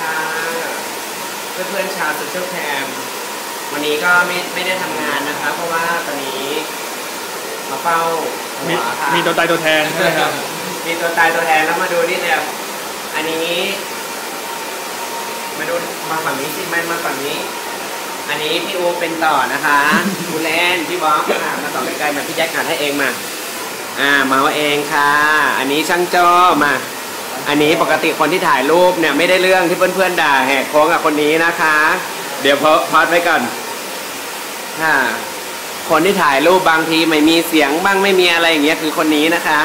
ค่ะเพื่อนๆชาวโซเชียลแคมวันนี้ก็ไม่ไม่ได้ทำงานนะคะ เพราะว่าตอนนี้มาเฝ้าหัมีวค่ะมีตัวตายตัวแทนใช่ไหมครับ มีตัวตายตัวแทนแล้วมาดูนี่เนี่ยอันนี้ มาดูมาฝั่งนี้สิมันมาฝั่งนี้ อันนี้พี่อูเป็นต่อนะคะกูเล่นพี่บ๊อบอะมาต่อใกล้ๆมาพี่แจ็คหัดให้เองมา อ่า เมาเองค่ะ อันนี้ช่างโจ้มา อันนี้ปกติคนที่ถ่ายรูปเนี่ยไม่ได้เรื่องที่เพื่อนๆด่าแหกโค้งกับคนนี้นะคะ เดี๋ยวพอพอดไว้ก่อนค่ะคนที่ถ่ายรูปบางทีไม่มีเสียงบ้างไม่มีอะไรอย่างเงี้ยคือคนนี้นะคะ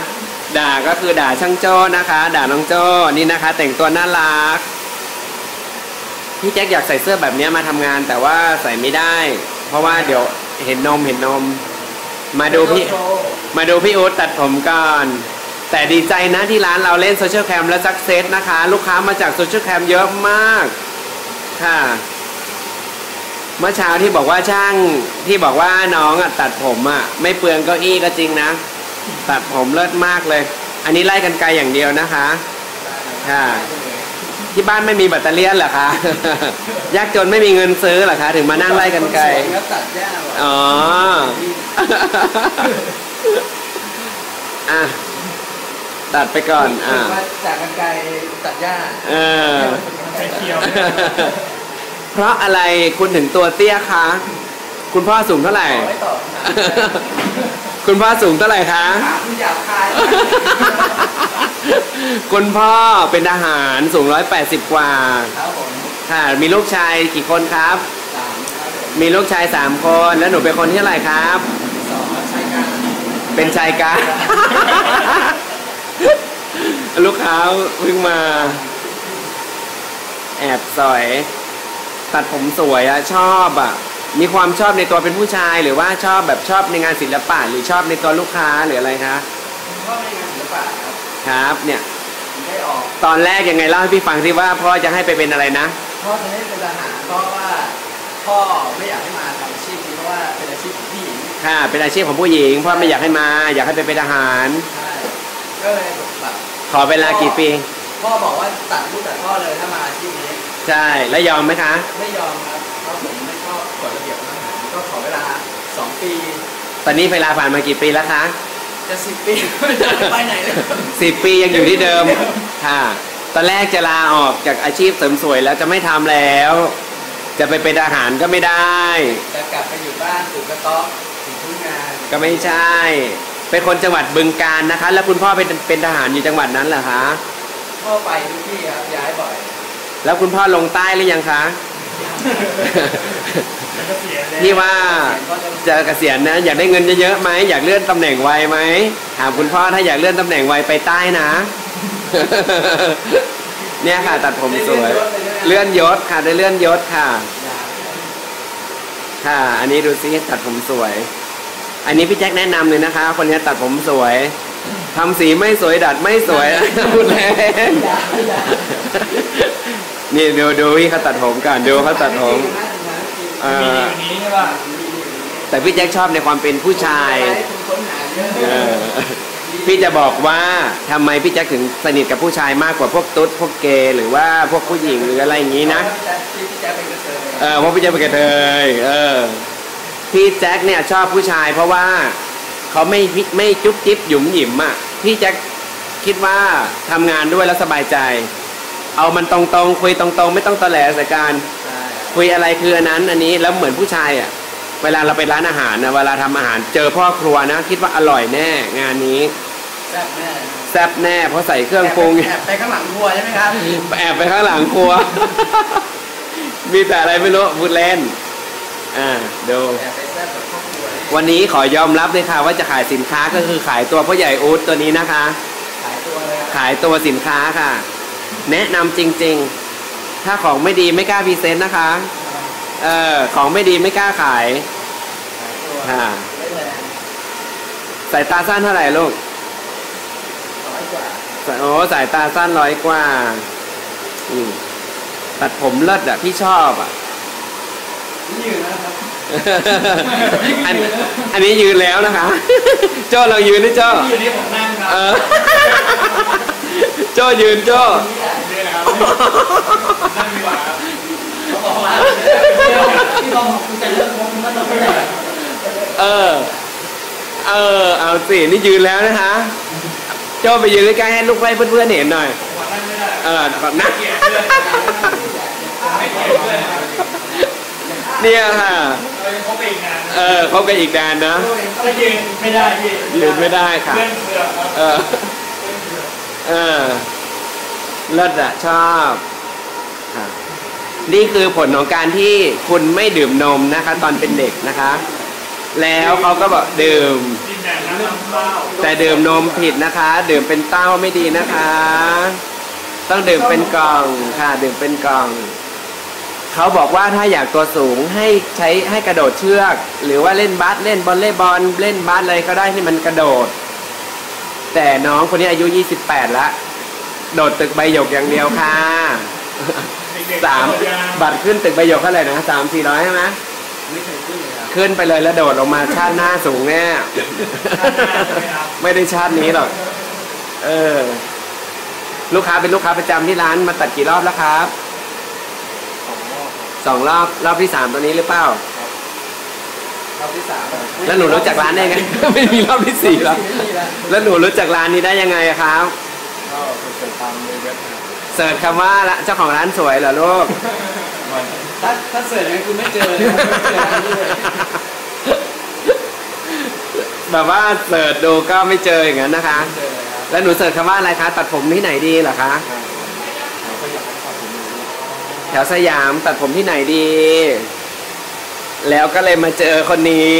ด่าก็คือด่าช่างโจ้นะคะ ด่าน้องโจ้นี่นะคะ แต่งตัวน่ารักพี่แจ็คอยากใส่เสื้อแบบเนี้ยมาทำงาน แต่ว่าใส่ไม่ได้ เพราะว่าเดี๋ยวเห็นนมเห็นนม มาดูพี่มาดูพี่อู๊ดตัดผมก่อน แต่ดีใจนะที่ร้านเราเล่นโซเชียลแคมและซักเซสนะคะ ลูกค้ามาจากโซเชียลแคมเยอะมากค่ะเมื่อเช้าที่บอกว่าช่างที่บอกว่าน้องอะตัดผมอะไม่เปลืองเก้าอี้ก็จริงนะ ตัดผมเลิศมากเลย อันนี้ไล่กันไกลอย่างเดียวนะคะค่ะที่บ้านไม่มีแบตเตอรี่เหรอคะยากจนไม่มีเงินซื้อเหรอคะถึงมานั่งไล่กันไกลครับตัดหญ้าว่ะอ๋ออะ ตัดไปก่อนอะว่าจากกันไกลตัดหญ้าเออไข่เคียว เพราะอะไรคุณถึงตัวเตี้ยคะ คุณพ่อสูงเท่าไหร่ขอไม่ตอบคำถามคุณพ่อสูงเท่าไหร่คะถามคุณหยาบคายคุณพ่อเป็นทหารสูงร้อยแปดสิบกว่าครับผมค่ะมีลูกชายกี่คนครับสามครับผมมีลูกชายสามคน แล้วหนูเป็นคนที่เท่าไหร่ครับสองครับชายการเป็นชายกลาง ลูกค้าเพิ่งมา แอบสอย ตัดผมสวยอะชอบอะมีความชอบในตัวเป็นผู้ชาย หรือว่าชอบแบบชอบในงานศิลปะหรือชอบในตัวลูกค้าหรืออะไรคะผมก็ไม่งานศิลปะครับครับ เนี่ยผมได้ออกตอนแรกยังไงเล่าให้พี่ฟังที่ว่าพ่อจะให้ไปเป็นอะไรนะพ่อจะได้เป็นทหารเพราะว่าพ่อไม่อยากให้มาทำอาชีพนี้เพราะว่าเป็นอาชีพของผู้หญิงค่ะเป็นอาชีพของผู้หญิงพ่อไม่อยากให้มา อยากให้ไปเป็นทหารใช่ ก็เลยแบบขอเวลากี่ปี พ่อบอกว่าตัดลูกตัดพ่อเลยถ้ามาอาชีพนี้ ใช่ แล้วยอมไหมคะ ไม่ยอมครับเพราะผมไม่ชอบกฎระเบียบทหารก็ขอเวลาสองปี ตอนนี้เวลาผ่านมากี่ปีแล้วคะ จะสิบปีไม่ได้ไปไหนเลยสิบปียังอยู่ที่เดิม ค่ะ ตอนแรกจะลาออกจากอาชีพเสริมสวยแล้วจะไม่ทำแล้ว จะไปเป็นทหารก็ไม่ได้ จะกลับไปอยู่บ้านปลูกกระต๊อบถึงทุ่งนา ก็ไม่ใช่ เป็นคนจังหวัดบึงการนะคะ แล้วคุณพ่อเป็นเป็นทหารอยู่จังหวัดนั้นเหรอคะ พ่อไปทุกที่ครับย้ายบ่อยแล้วคุณพ่อลงใต้หรือยังคะแล้วก็เสียแล้วที่ว่าจะเกษียณนะ อยากได้เงินเยอะๆไหมอยากเลื่อนตำแหน่งไวไหมถามคุณพ่อถ้าอยากเลื่อนตำแหน่งไวไปใต้นะ เนี่ยค่ะ ตัดผมสวย เลื่อนยศค่ะได้เลื่อนยศค่ะ ค่ะ อันนี้ดูซิตัดผมสวย อันนี้พี่แจ็คแนะนำเลยนะคะ คนนี้ตัดผมสวยทำสีไม่สวยดัดไม่สวยพูดเล่นนี่ดูดูพี่เขาตัดผมก่อนดูเขาตัดผมอ่าแต่พี่แจ็คชอบในความเป็นผู้ชายพี่จะบอกว่าทำไมพี่แจ็คถึงสนิทกับผู้ชายมากกว่าพวกตุ๊ดพวกเกย์หรือว่าพวกผู้หญิงหรืออะไรอย่างนี้นะที่พี่แจ๊คเป็นกระเทยเออเพราะพี่แจ็คเป็นกระเทยเออ พี่แจ็คเนี่ยชอบผู้ชาย เพราะว่าเขาไม่ไม่จุ๊บจิ๊บหยุมหยิมอะพี่แจ็คคิดว่าทำงานด้วยแล้วสบายใจ เอามันตรงๆคุยตรงๆ ไม่ต้องตอแหลใส่การใช่คุยอะไรคืออันนั้นอันนี้แล้วเหมือนผู้ชายอะเวลาเราไปร้านอาหารนะเวลาทำอาหารเจอพ่อครัวนะ คิดว่าอร่อยแน่งานนี้แซ่บแน่แซ่บแน่เพราะใส่เครื่องปรุงแอบไปข้างหลังครัวใช่ไหมครับแอบไปข้างหลังครัว มีแต่อะไรไม่รู้พูดเล่น อ่าดูแอบไปแซ่บกับครอบครัวเนี่ยวันนี้ขอยอมรับเลยค่ะ ว่าจะขายสินค้าก็คือขายตัวพ่อใหญ่อู๊ดตัวนี้นะคะ ขายตัวเลยครับขายตัวสินค้าค่ะ แนะนำจริง ๆ ถ้าของไม่ดีไม่กล้าพรีเซนต์นะคะ เออของไม่ดีไม่กล้าขายขายตัวอ่าไม่แพงสายตาสั้นเท่าไหร่ลูกร้อยกว่าสายโอ้สายตาสั้นร้อยกว่าอืมตัดผมเลิศอะพี่ชอบอะนี่ ยืนนะครับอันอันนี้ยืนแล้วนะคะโจ้เรายืนด้วยโจ้อยู่นี่ผมนั่งครับเออโจ้ยืนโจ้นี่แหละนี่นะครับครับนั่งดีกว่าครับเขาบอกว่าพี่บอมบอกคุณจะเลิกวงมันต้องไม่ได้เออ เออ เอาสินี่ยืนแล้วนะคะโจ้ไปยืนใกล้ๆให้ลูกให้เพื่อนๆเห็นหน่อยผมนั่งไม่ได้เออแบบนั่งเกลียดเพื่อนผมไม่เกลียดเพื่อนครับ เนี่ยค่ะเรายังคบไปอีกนานเออเขากันอีกนานนะก็ยืนไม่ได้พี่ยืนไม่ได้ค่ะเพื่อนเบื่อครับเออเออเลิศอะชอบค่ะนี่คือผลของการที่คุณไม่ดื่มนมนะคะ ตอนเป็นเด็กนะคะ แล้วเขาก็บอกดื่มดินแดนน้ำลำเปล่าแต่ดื่มนมผิดนะคะ ดื่มเป็นเต้าไม่ดีนะคะ ต้องดื่มเป็นกล่องค่ะ ดื่มเป็นกล่อง เขาบอกว่าถ้าอยากตัวสูงให้ใช้ให้กระโดดเชือก หรือว่าเล่นบาสเล่นบอลเล่บอลเล่นบาสอะไรก็ได้ที่มันกระโดด แต่น้องคนนี้อายุ 28แล้วโดดตึกใบหยกอย่างเดียวค่ะเด็กๆสามโดดยางบัตรขึ้นตึกใบหยกเท่าไหร่นะสามสี่ร้อยใช่ไหมไม่เคยขึ้นเลยครับขึ้นไปเลยแล้วโดดลงมาชาติหน้าสูงแน่ไม่ได้ชาตินี้หรอกเออ ลูกค้าเป็นลูกค้าประจำที่ร้านมาตัดกี่รอบแล้วครับ สองรอบรอบที่สามตัวนี้หรือเปล่า รอบที่สามแล้วหนูรู้จักร้านได้ไง ไม่มีรอบที่สี่แล้วไม่มีแล้วแล้วหนูรู้จักร้านนี้ได้ยังไงอะครับก็เปิดตามในเว็บนะครับเสิร์ชคำว่าละเจ้าของร้านสวยเหรอลูกถ้าถ้าเสิร์ชเนี่ยคือไม่เจอเลยครับไม่เจอร้านนี้เลยแบบว่าเสิร์ชดูก็ไม่เจออย่างนั้นนะคะ ไม่เจอเลยครับแล้วหนูเสิร์ชคำว่าอะไรคะตัดผมที่ไหนดีเหรอคะ แถวสยามตัดผมที่ไหนดี แล้วก็เลยมาเจอคนนี้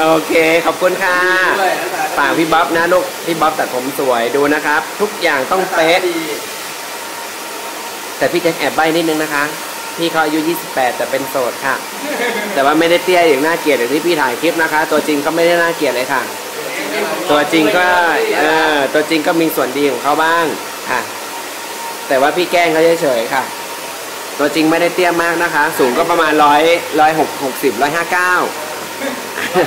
โอเค ขอบคุณค่ะด้วยหน้ตฝากพี่บ๊อบนะลูกพี่บ๊อบตัดผมสวยดูนะครับ ทุกอย่างต้องเป๊ะดีแต่พี่แจ็คแอบใบ้นิดนึงนะคะ พี่เขาอายุ 28 แต่เป็นโสดค่ะ แต่ว่าไม่ได้เตี้ยอย่างน่าเกลียดอย่างที่พี่ถ่ายคลิปนะคะ ตัวจริงก็ไม่ได้น่าเกลียดเลยค่ะ ตัวจริงก็เออตัวจริงก็มีส่วนดีของเขาบ้างค่ะ แต่ว่าพี่แกล้งเขาเฉยๆค่ะ ตัวจริงไม่ได้เตี้ยมากนะคะ สูงก็ประมาณร้อยร้อยหกหกสิบร้อยห้าเก้า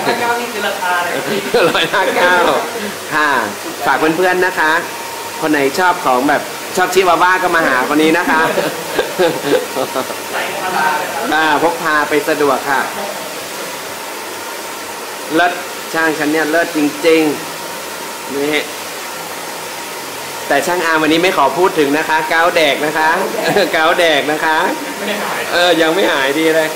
ถ้าเก้านี่คือราคาเลยพี่ร้อยห้าเก้าค่ะ ฝากเพื่อนๆนะคะ คนไหนชอบของแบบชอบชิวาว่าก็มาหาคนนี้นะคะใส่ราคาเลยครับอ่าพกพาไปสะดวกค่ะ เลิศช่างฉันเนี่ยเลิศจริงๆนี่ แต่ช่างอาร์มวันนี้ไม่ขอพูดถึงนะคะ เกาแดกนะคะ เกาแดกนะคะไม่ได้หายเออ ยังไม่หายดีเลย